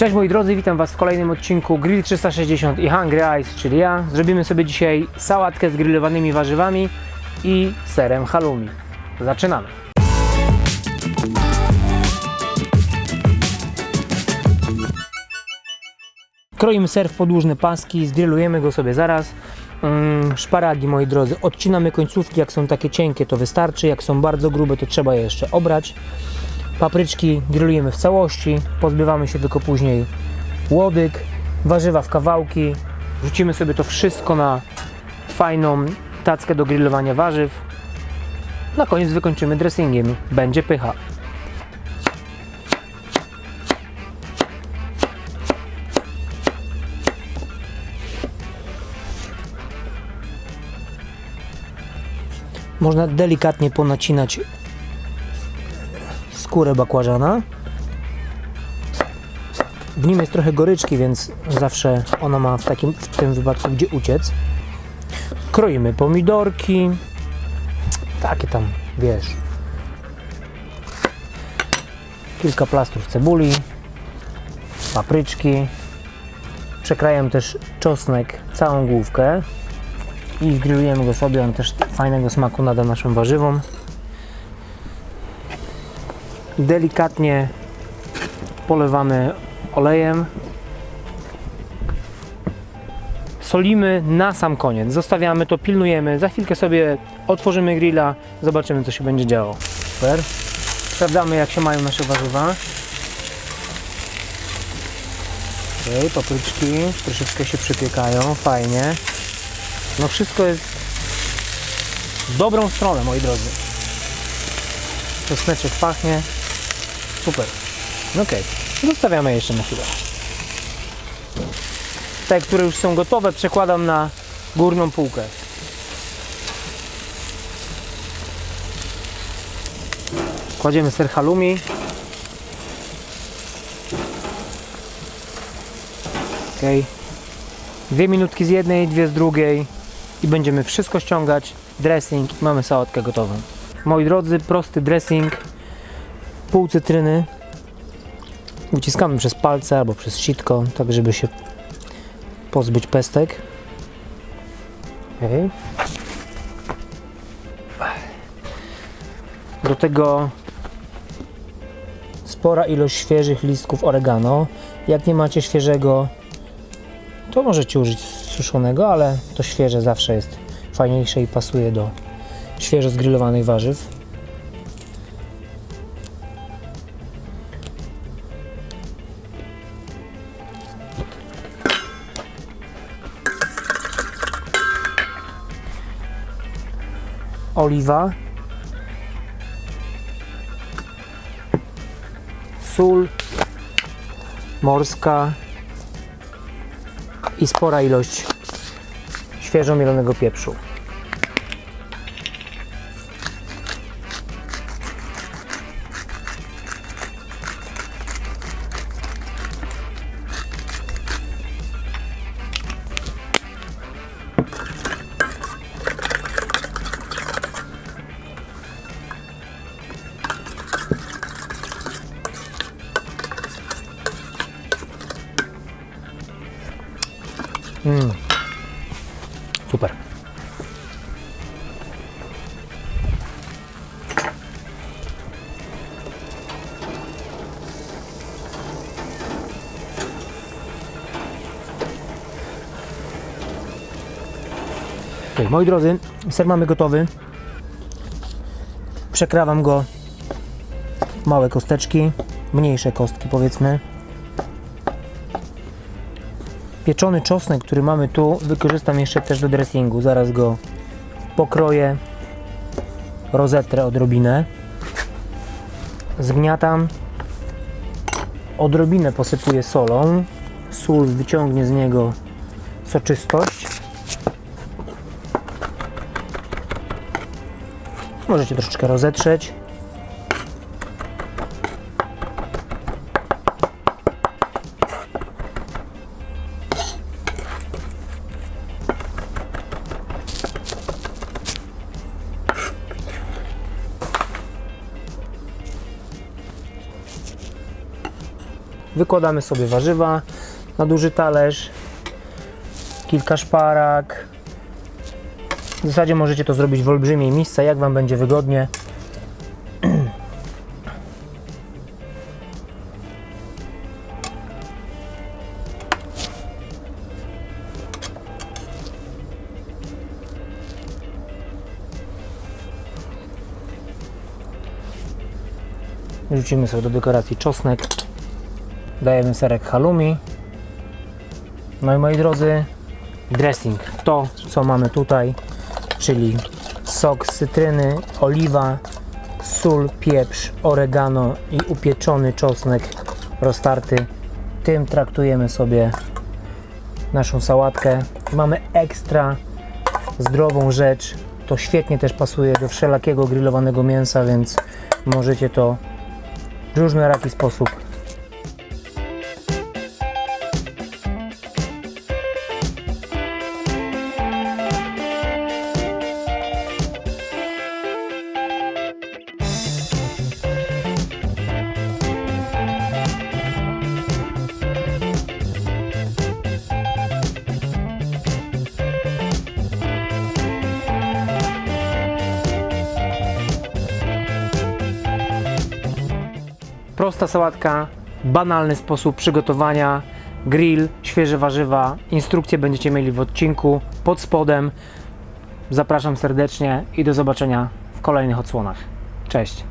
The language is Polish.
Cześć moi drodzy, witam Was w kolejnym odcinku Grill 360 i Hungry Eyes, czyli ja. Zrobimy sobie dzisiaj sałatkę z grillowanymi warzywami i serem halloumi. Zaczynamy. Kroimy ser w podłużne paski, zgrillujemy go sobie zaraz. Mm, szparagi, moi drodzy, odcinamy końcówki, jak są takie cienkie to wystarczy, jak są bardzo grube to trzeba je jeszcze obrać. Papryczki grillujemy w całości, pozbywamy się tylko później łodyg, warzywa w kawałki. Wrzucimy sobie to wszystko na fajną tackę do grillowania warzyw. Na koniec wykończymy dressingiem. Będzie pycha. Można delikatnie ponacinać skórę bakłażana. W nim jest trochę goryczki, więc zawsze ona ma w, takim, w tym wypadku gdzie uciec. Kroimy pomidorki. Takie tam, wiesz. Kilka plastrów cebuli. Papryczki. Przekrajam też czosnek, całą główkę. I grillujemy go sobie, on też fajnego smaku nada naszym warzywom. Delikatnie polewamy olejem. Solimy na sam koniec. Zostawiamy to, pilnujemy. Za chwilkę sobie otworzymy grilla, zobaczymy co się będzie działo. Super. Sprawdzamy jak się mają nasze warzywa. Okej, papryczki troszeczkę się przypiekają, fajnie. No wszystko jest w dobrą stronę, moi drodzy. Czosneczek pachnie. Super. Okej, zostawiamy jeszcze na chwilę. Te, które już są gotowe, przekładam na górną półkę. Kładziemy ser halloumi. Okej. Dwie minutki z jednej, dwie z drugiej i będziemy wszystko ściągać. Dressing mamy sałatkę gotową. Moi drodzy, prosty dressing. Pół cytryny. Wyciskamy przez palce albo przez sitko, tak żeby się pozbyć pestek. Okej. Do tego spora ilość świeżych listków oregano. Jak nie macie świeżego, to możecie użyć suszonego, ale to świeże zawsze jest fajniejsze i pasuje do świeżo zgrillowanych warzyw. Oliwa. Sól morska i spora ilość świeżo mielonego pieprzu. Super. Ok, moi drodzy, ser mamy gotowy. Przekrawam go małe kosteczki, mniejsze kostki powiedzmy. Pieczony czosnek, który mamy tu, wykorzystam jeszcze też do dressingu. Zaraz go pokroję, rozetrę odrobinę. Zgniatam. Odrobinę posypuję solą. Sól wyciągnie z niego soczystość. Możecie troszeczkę rozetrzeć. Wykładamy sobie warzywa na duży talerz, kilka szparak. W zasadzie możecie to zrobić w olbrzymiej miejsce, jak Wam będzie wygodnie. Rzucimy sobie do dekoracji czosnek. Dajemy serek halloumi. No i moi drodzy, dressing. To, co mamy tutaj, czyli sok z cytryny, oliwa, sól, pieprz, oregano i upieczony czosnek roztarty. Tym traktujemy sobie naszą sałatkę. Mamy ekstra zdrową rzecz. To świetnie też pasuje do wszelakiego grillowanego mięsa, więc możecie to w różnoraki sposób Prosta sałatka, banalny sposób przygotowania, grill, świeże warzywa. Instrukcje będziecie mieli w odcinku pod spodem. Zapraszam serdecznie i do zobaczenia w kolejnych odsłonach. Cześć!